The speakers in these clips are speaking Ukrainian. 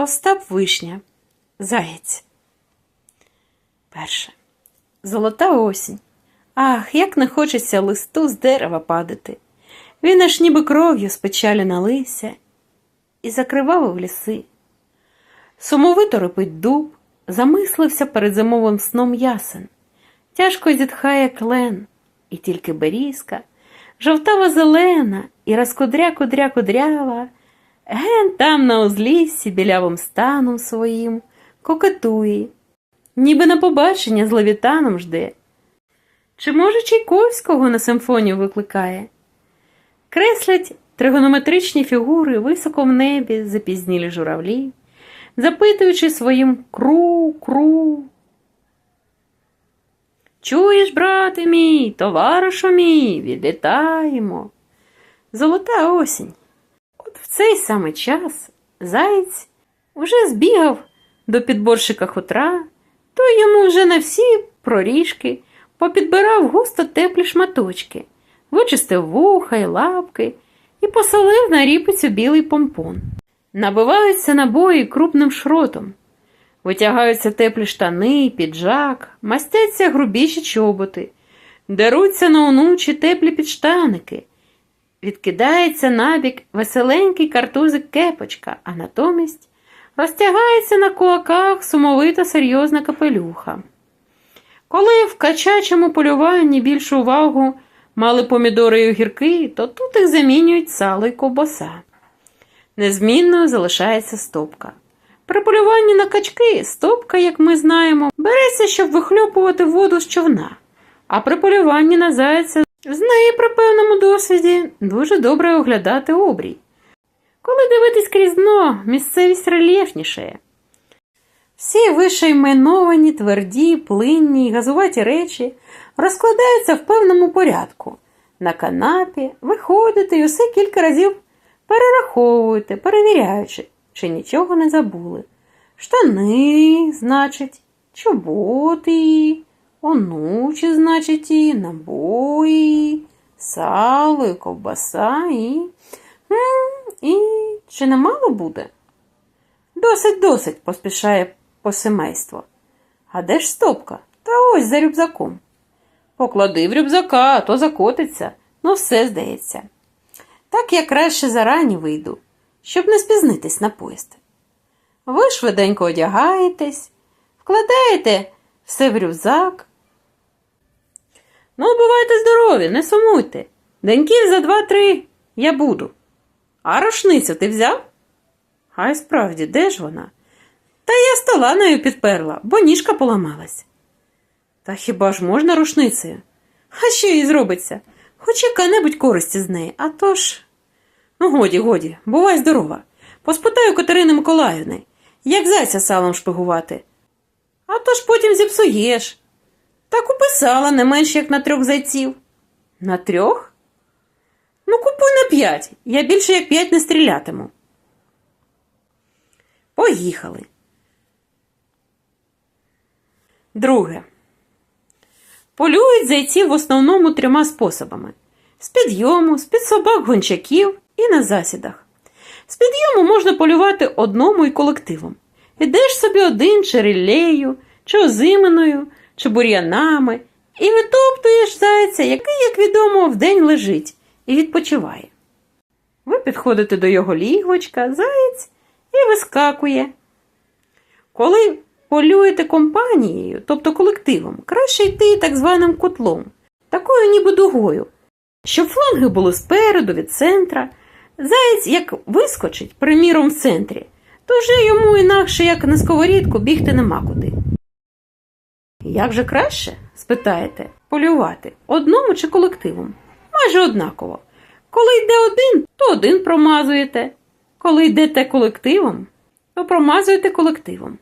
Остап Вишня. Заєць. Перше. Золота осінь. Ах, як не хочеться листу з дерева падати. Він аж ніби кров'ю з печалі налився і закривав ліси. Сумовито репить дуб, замислився перед зимовим сном ясен. Тяжко зітхає клен, і тільки берізка, жовтава зелена і розкудря кудря кудрява, ген там на узліссі білявим станом своїм кокетує, ніби на побачення з левітаном жде. Чи може Чайковського на симфонію викликає? Креслять тригонометричні фігури високо в небі запізнілі журавлі, запитуючи своїм кру, кру. Чуєш, брате мій, товаришу мій, відлітаємо. Золота осінь. Цей самий час заєць уже збігав до підборщика хутра, то йому вже на всі проріжки попідбирав густо теплі шматочки, вичистив вуха й лапки і посолив на ріпицю білий помпон. Набиваються набої крупним шротом, витягаються теплі штани, піджак, мастяться грубіші чоботи, деруться на онучі теплі підштаники, відкидається набік веселенький картузик кепочка, а натомість розтягається на кулаках сумовита серйозна капелюха. Коли в качачому полюванні більшу увагу мали помідори й огірки, то тут їх замінюють сало й ковбаса. Незмінною залишається стопка. При полюванні на качки стопка, як ми знаємо, береться, щоб вихльопувати воду з човна, а при полюванні на зайця з неї при певному досвіді дуже добре оглядати обрій. Коли дивитись крізь дно, місцевість рельєфнішає. Всі вишейменовані, тверді, плинні й газуваті речі розкладаються в певному порядку. На канапі виходите і усе кілька разів перераховуєте, перевіряючи, чи нічого не забули. Штани, значить, чоботи, онучі, значить, і набої, сало, і ковбаса і. І чи немало буде? Досить, досить, поспішає посемейство. А де ж стопка? Та ось за рюкзаком. Поклади в рюкзака, а то закотиться. Ну, все здається. Так я краще зарані вийду, щоб не спізнитись на поїзд. Ви швиденько одягаєтесь, вкладаєте все в рюкзак. Ну, бувайте здорові, не сумуйте. Деньків за два-три я буду. А рушницю ти взяв? А й справді, де ж вона? Та я стола нею підперла, бо ніжка поламалась. Та хіба ж можна рушницею? А що їй зробиться? Хоч яка-небудь користі з неї, а то ж. Ну, годі, годі, бувай здорова. Поспитаю Катерини Миколаївни, як зайця салом шпигувати. А то ж потім зіпсуєш. Уписала не менш як на трьох зайців. На трьох? Ну, купуй на п'ять. Я більше як п'ять не стрілятиму. Поїхали. Друге. Полюють зайців в основному трьома способами: з підйому, з під собак гончаків і на засідах. З підйому можна полювати одному і колективом. Ідеш собі один чи рілею, чи озиминою, чи бур'янами, і витоптуєш зайця, який, як відомо, вдень лежить і відпочиває. Ви підходите до його лігвочка, заєць і вискакує. Коли полюєте компанією, тобто колективом, краще йти так званим котлом, такою ніби дугою, щоб фланги були спереду від центра. Заєць, як вискочить, приміром, в центрі, то вже йому інакше, як на сковорідку, бігти нема куди. Як же краще, спитаєте, полювати одному чи колективом? Майже однаково. Коли йде один, то один промазуєте. Коли йдете колективом, то промазуєте колективом.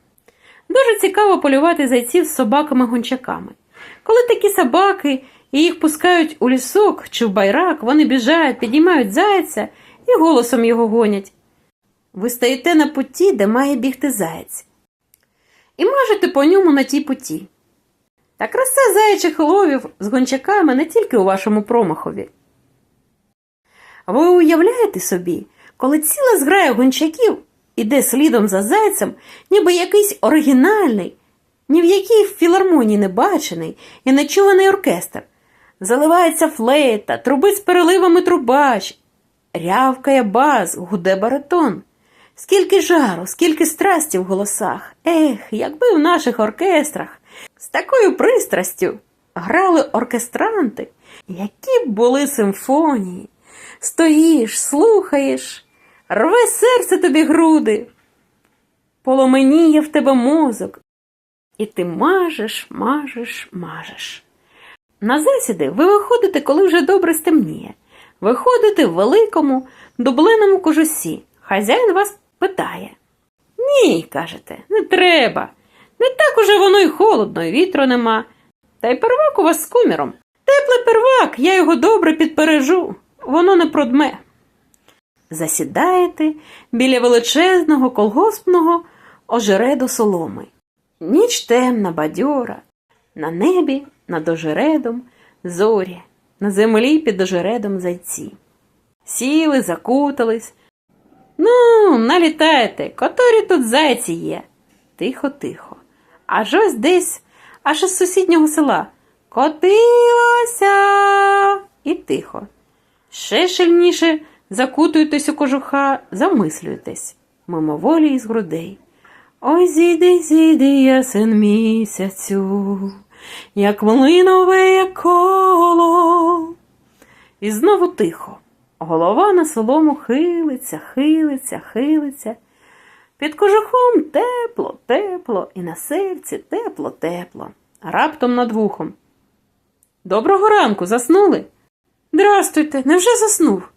Дуже цікаво полювати зайців з собаками-гончаками. Коли такі собаки і їх пускають у лісок чи в байрак, вони біжають, підіймають зайця і голосом його гонять. Ви стоїте на путі, де має бігти заєць, і мажете по ньому на тій путі. Та краса заячих ловів з гончаками не тільки у вашому промахові. Ви уявляєте собі, коли ціла зграя гончаків іде слідом за зайцем, ніби якийсь оригінальний, ні в якій філармонії не бачений і нечуваний оркестр. Заливається флейта, трубить з переливами трубач, рявкає бас, гуде баритон. Скільки жару, скільки страсті в голосах. Ех, якби в наших оркестрах з такою пристрастю грали оркестранти, які були симфонії. Стоїш, слухаєш, рве серце тобі груди, поломеніє в тебе мозок, і ти мажеш, мажеш, мажеш. На засіди ви виходите, коли вже добре стемніє. Виходите в великому дублиному кожусі. Хазяїн вас питає. Ні, кажете, не треба. Не так уже воно й холодно, і вітру нема. Та й первак у вас з куміром. Теплий первак, я його добре підпережу, воно не продме. Засідаєте біля величезного колгоспного ожереду соломи. Ніч темна, бадьора, на небі над ожередом зорі, на землі під ожередом зайці. Сіли, закутались. Ну, налітаєте, котрі тут зайці є. Тихо, тихо. Аж ось десь, аж із сусіднього села. Котилася і тихо. Ще сильніше закутуєтесь у кожуха, замислюєтесь, мимоволі із грудей. Ой, зійди, зійди, ясен місяцю, як млинове коло. І знову тихо. Голова на солому хилиться, хилиться, хилиться. Під кожухом тепло, тепло, і на серці тепло, тепло. Раптом над вухом. Доброго ранку, заснули? Здрастуйте, невже заснув?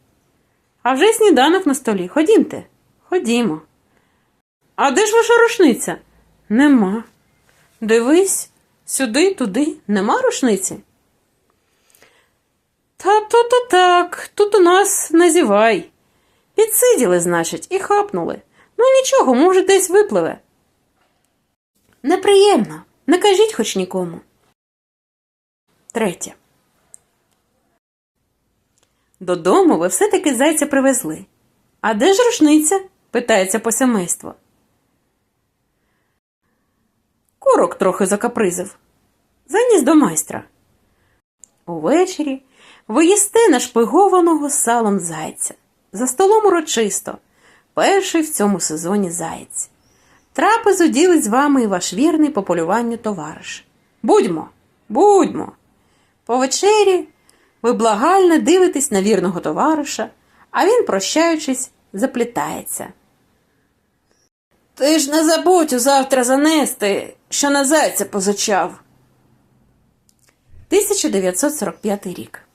А вже сніданок на столі. Ходімте, ходімо. А де ж ваша рушниця? Нема. Дивись, сюди, туди, нема рушниці. Та то то так, тут у нас назівай. Підсиділи, значить, і хапнули. Ну нічого, може, десь випливе. Неприємно, не кажіть хоч нікому. Третє. Додому ви все-таки зайця привезли. А де ж рушниця? питається посямейство. Корок трохи закапризив. Заніс до майстра. Увечері ви їсте нашпигованого салом зайця. За столом урочисто, перший в цьому сезоні заєць. Трапезу ділить з вами і ваш вірний по полюванню товариш. Будьмо, будьмо. По вечері ви благально дивитесь на вірного товариша, а він, прощаючись, заплітається. Ти ж не забудь завтра занести, що на зайця позичав. 1945 рік.